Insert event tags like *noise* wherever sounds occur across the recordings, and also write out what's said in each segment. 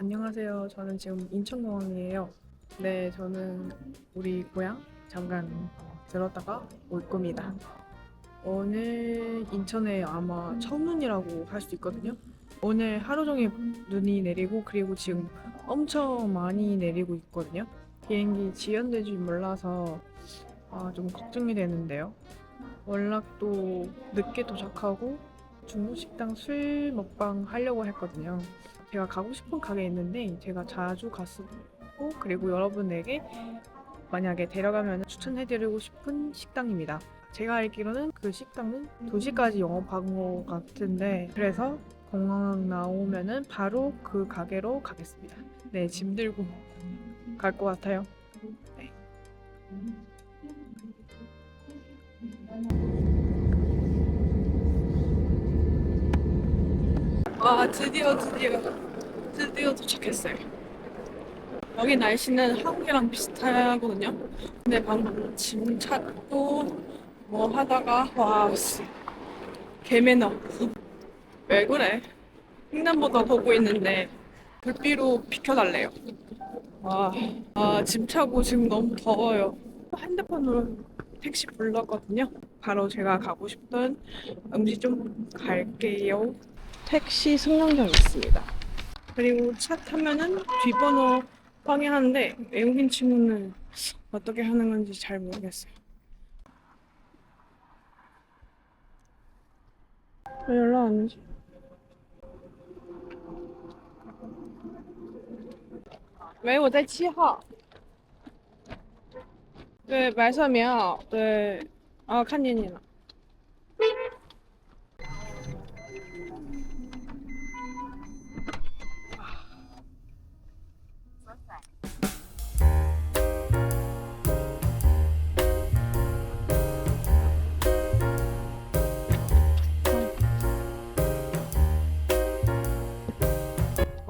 안녕하세요. 저는 지금 인천공항이에요. 네, 저는 우리 고향 잠깐 어, 들었다가 올 겁니다. 오늘 인천에 아마 첫눈이라고 할 수도 있거든요. 오늘 하루 종일 눈이 내리고 그리고 지금 엄청 많이 내리고 있거든요. 비행기 지연될 줄 몰라서 아, 좀 걱정이 되는데요. 월락도 늦게 도착하고 중국 식당 술 먹방 하려고 했거든요. 제가 가고 싶은 가게 있는데 제가 자주 갔었고 그리고 여러분에게 만약에 데려가면 추천해드리고 싶은 식당입니다. 제가 알기로는 그 식당은 2시까지 영업한 것 같은데 그래서 공항 나오면은 바로 그 가게로 가겠습니다. 네, 짐 들고 갈 것 같아요. 네. 와 드디어 드디어 드디어 도착했어요. 여기 날씨는 한국이랑 비슷하거든요. 근데 방금 짐 찾고 뭐 하다가 와 씨, 개매너. 왜 그래? 횡단보도 보고 있는데 불비로 비켜달래요. 와, 아, 짐 차고 지금 너무 더워요. 핸드폰으로 택시 불렀거든요. 바로 제가 가고 싶던 음식점 갈게요. 택시 승강장 있습니다. 그리고 차 타면은 뒷번호 확인하는데 외국인 친구는 어떻게 하는 건지 잘 모르겠어요. 왜 연락 안 오지?喂，我在七号。对，白色棉袄。对，哦，看见你了。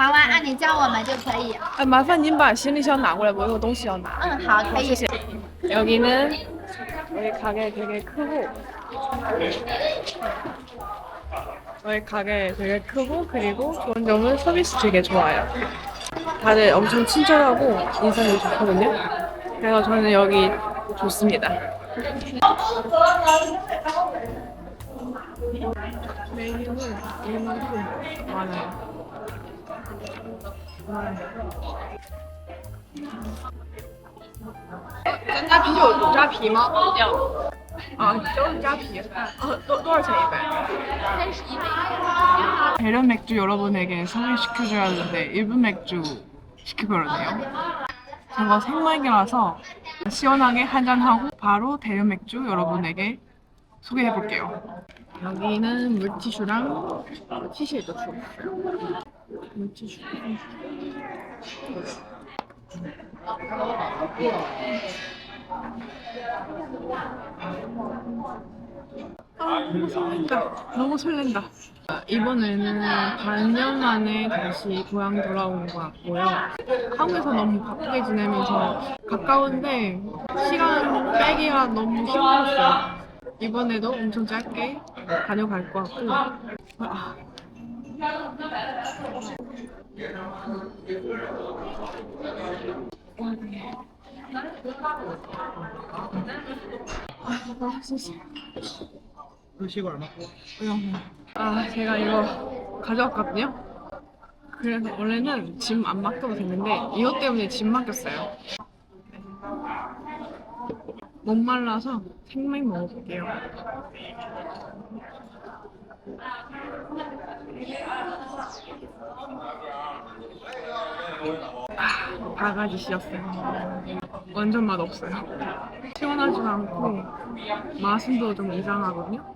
划完按钮叫我们就可以。哎，麻烦您把行李箱拿过来，我有东西要拿。嗯，好，可以。 谢谢. 여기는 저희 가게 되게 크고 저희 가게 되게 크고 그리고 좋은 점은 서비스 되게 좋아요. 다들 엄청 친절하고 인상이 좋거든요. 그래서 저는 여기 좋습니다. 메뉴는 이만큼 많아요. 咱家啤酒有扎啤吗？要。啊，都是扎啤。어, 또, 多少钱一杯? 대련 맥주 여러분에게 소개시켜줘야 하는데 일본 맥주 시켜버렸네요. 제가 생맥이라서 시원하게 한잔하고 바로 대련 맥주 여러분에게 소개해볼게요. 여기는 물티슈랑 티슈도 주었어요. 물티슈. 아, 너무 설렌다. 너무 설렌다. 이번에는 반년 만에 다시 고향 돌아온 것 같고요. 한국에서 너무 바쁘게 지내면서 가까운데 시간 빼기가 너무 힘들었어요. 이번에도 엄청 짧게 다녀갈 것 같고. 아, 아, 시고 얼마? 아, 제가 이거 가져왔거든요. 그래서 원래는 짐 안 맡겨도 됐는데 이것 때문에 짐 맡겼어요. 못 말라서 생맥 먹어볼게요. 아, 바가지 씌었어요. 완전 맛 없어요. 시원하지도 않고 맛은 또좀 이상하거든요.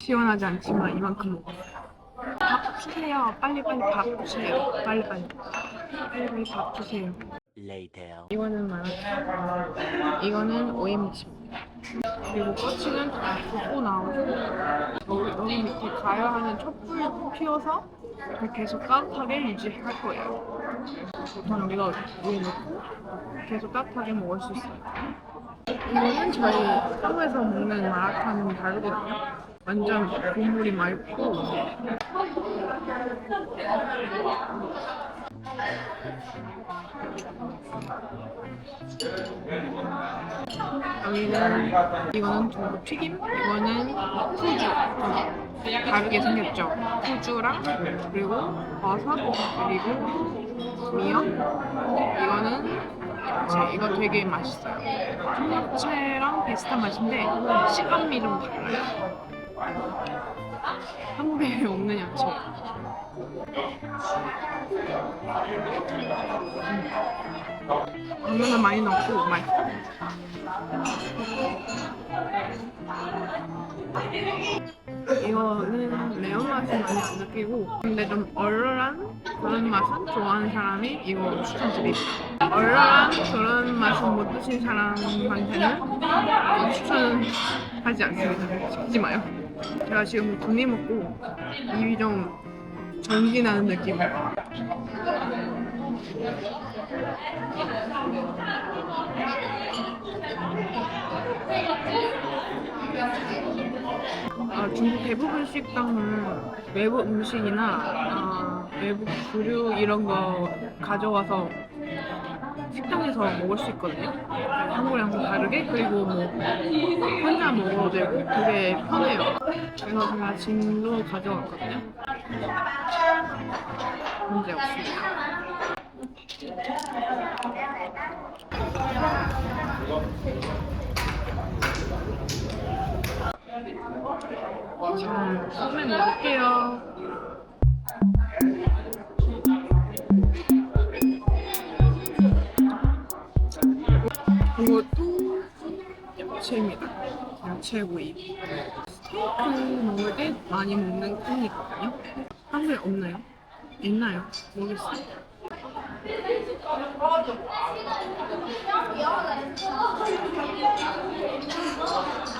시원하지 않지만 이만큼 먹었어요. 밥 주세요. 빨리 빨리 밥 주세요. 빨리 빨리. 빨리 빨리 밥 주세요. Later. 이거는 마라탕. 이거는 오이무침입니다. 그리고 꼬치는 다 붓고 나오고 여기, 여기 밑에 가야 하는 촛불 피워서 계속 따뜻하게 유지할 거예요. 보통 여기다 위에 넣고 계속 따뜻하게 먹을 수 있어요. 이거는 저희 한국에서 먹는 마라탕은 다르거든요. 완전 국물이 맑고 여기는 이거는 중국 튀김, 이거는 후주. 좀 다르게 생겼죠. 후주랑 그리고 버섯 그리고 미역. 이거는 야채. 이거 되게 맛있어요. 청야채랑 비슷한 맛인데 식감이 좀 달라요. 한국에 *laughs* 없는 야채. 당면을 많이 넣고 맛있어. 이거는 매운맛이 많이 안 느끼고 근데 좀 얼얼한 그런 맛은 좋아하는 사람이 이거 추천드립니다. 얼얼한 그런 맛은 못 드신 사람한테는 추천하지 않습니다. 시키지 마요. 제가 지금 두입 먹고 입이 좀 전기 나는 느낌. 아, 중국 대부분 식당은 외부 음식이나 아, 외부 주류 이런 거 가져와서 식당에서 먹을 수 있거든요. 한국이랑 좀 다르게 그리고 뭐 혼자 먹어도 되고 되게 편해요. 그래서 제가 짐도 가져왔거든요. 문제 없습니다. 자, 소매 먹을게요. 야채구이. 스테이크 먹을 때 많이 먹는 콩이거든요. 한국에 없나요? 있나요? 모르겠어요.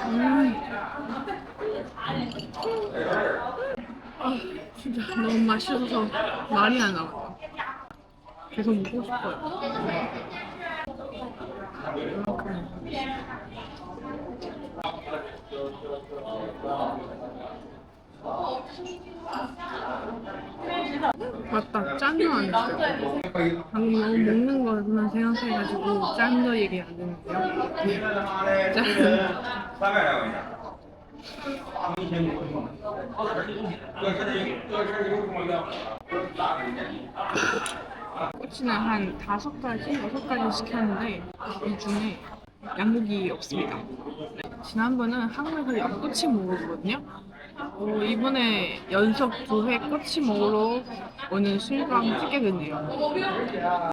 음. 아, 진짜 너무 맛있어서 말이 안 나와요. 계속 먹고 싶어요. 이만큼. 맞다. 짠도 안 했어요. 방금 너무 먹는 거만 생각해가지고 짠도 얘기 안 했는데요. 짠. *laughs* 꼬치는 한 다섯 가지, 여섯 가지 시켰는데 이 중에 양고기 없습니다. 지난번은 한국에서 양꼬치 먹었거든요. 어, 이번에 연속 두 회 꼬치 먹으러 오는 술방 찍게 됐네요.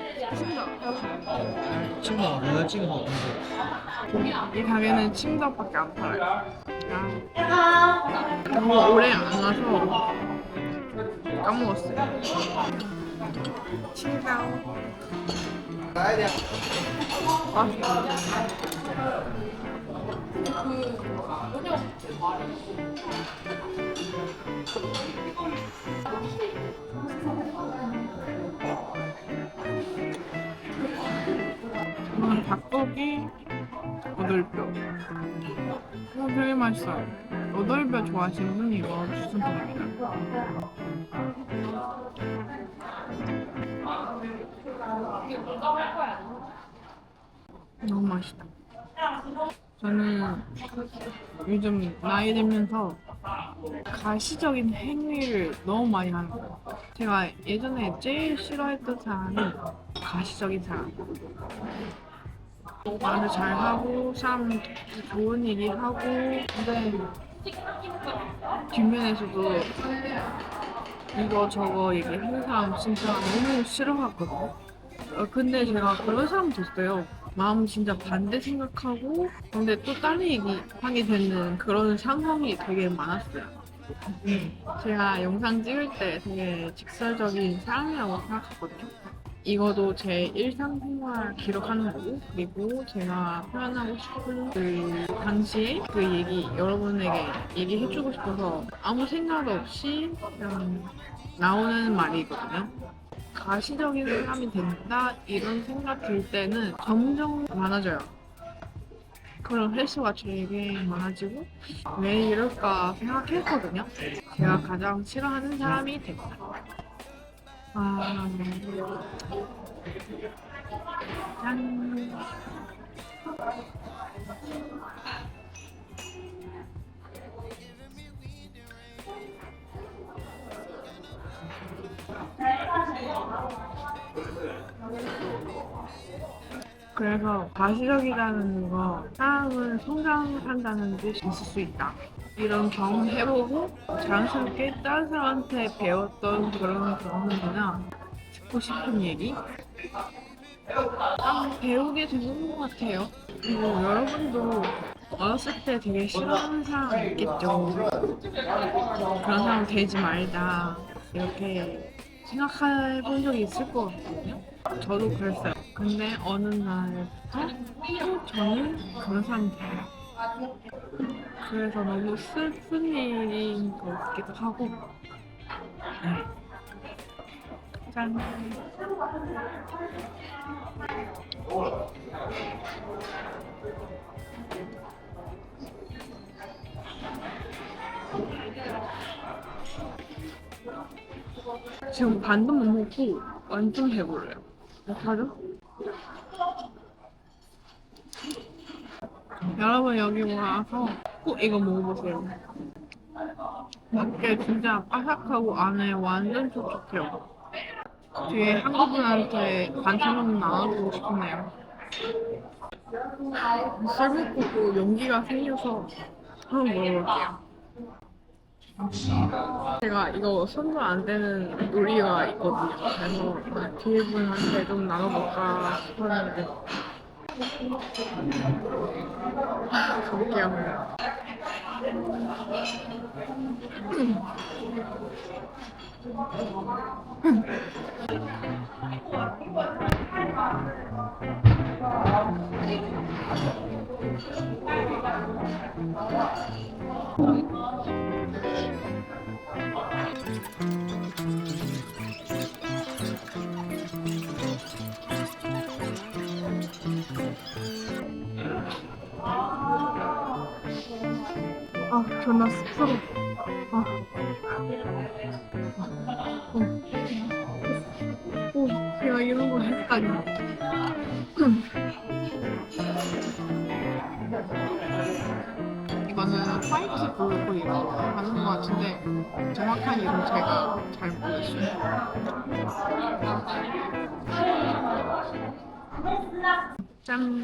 친구가 내가 찍은 거 같은데. 이 가게는 침덕밖에 안 팔아요. 아, 오래 안 와서 까먹었어요. 침덕 맛있다 저는 닭고기 오돌뼈. 이거 되게 맛있어요. 오돌뼈 좋아하시는 분이 이거 추천드립니다. 너무 맛있다. 저는 요즘 나이 들면서 가시적인 행위를 너무 많이 하는 거예요. 제가 예전에 제일 싫어했던 사람이 가시적인 사람. 말을 잘 하고 사람 좋은 얘기 하고 근데 뒷면에서도 이거 저거 얘기하는 사람 진짜 너무 싫어하거든요. 어, 근데 제가 그런 사람 됐어요. 마음 진짜 반대 생각하고 근데 또 다른 얘기 하게 되는 그런 상황이 되게 많았어요. 제가 영상 찍을 때 되게 직설적인 사람이라고 생각하거든요. 이거도 제 일상생활 기록하는 거고 그리고 제가 표현하고 싶은 그 당시에 그 얘기 여러분에게 얘기해주고 싶어서 아무 생각 없이 그냥 나오는 말이거든요. 가시적인 사람이 된다 이런 생각 들 때는 점점 많아져요. 그런 횟수가 되게 많아지고 왜 이럴까 생각했거든요. 제가 가장 싫어하는 사람이 됐다. 아, 짠. 그래서 가시적이라는 거 사람은 성장한다는 뜻이 있을 수 있다. 이런 경험 해보고 자연스럽게 다른 사람한테 배웠던 그런 경험이나 듣고 싶은 얘기 딱 배우게 되는 것 같아요. 그리고 여러분도 어렸을 때 되게 싫어하는 사람 있겠죠. 그런 사람 되지 말자 이렇게 생각해 본 적이 있을 것 같거든요. 저도 그랬어요. 근데 어느 날부터 또 저는 그런 사람이 돼요. 그래서 너무 슬픈 일인 것 같기도 하고. 네. 짠. 지금 반도 못 먹고 완전 배불러요. 어떡하죠? 여러분 여기 와서 꼭 이거 먹어보세요. 밖에 진짜 바삭하고 안에 완전 촉촉해요. 뒤에 한국분한테 반찬 나눠주고 싶네요. 썰먹고 용기가 생겨서 한번 먹어볼게요. 제가 이거 손도 안 되는 요리가 있거든요. 그래서 뒤에 분한테 좀 나눠볼까 싶었는데. 가볼게요. *laughs* 아, 존나 습스러. 아. 정확한 이름 제가 잘 모르겠어요. 짠.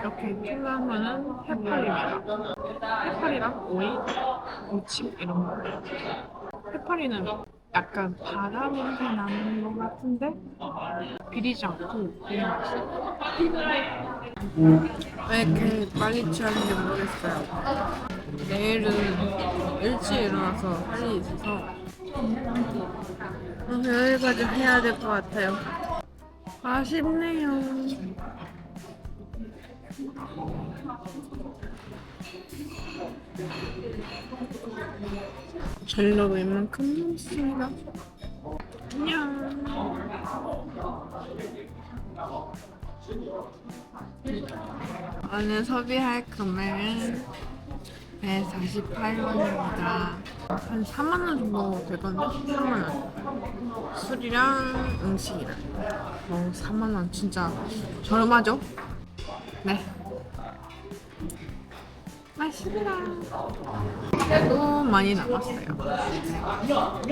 이렇게 필요하면은 해파리입니다. 해파리랑 오이, 무침 이런 거. 해파리는 약간 바다 냄새 나는 것 같은데 비리지 않고 되게 맛있어요. 왜 이렇게 빨리 취하는지 모르겠어요. 내일은 일찍 일어나서 할 일이 있어서 어, 여기까지 해야 될 것 같아요. 아쉽네요. 젤로 웬만큼 먹었습니다. 안녕. 오늘 소비할 금액은 148원입니다. 한 4만원 정도 되거든요? 4만원. 술이랑 음식이랑. 어, 4만원 진짜 저렴하죠? 네. 맛있습니다. 또 많이 남았어요. 짠.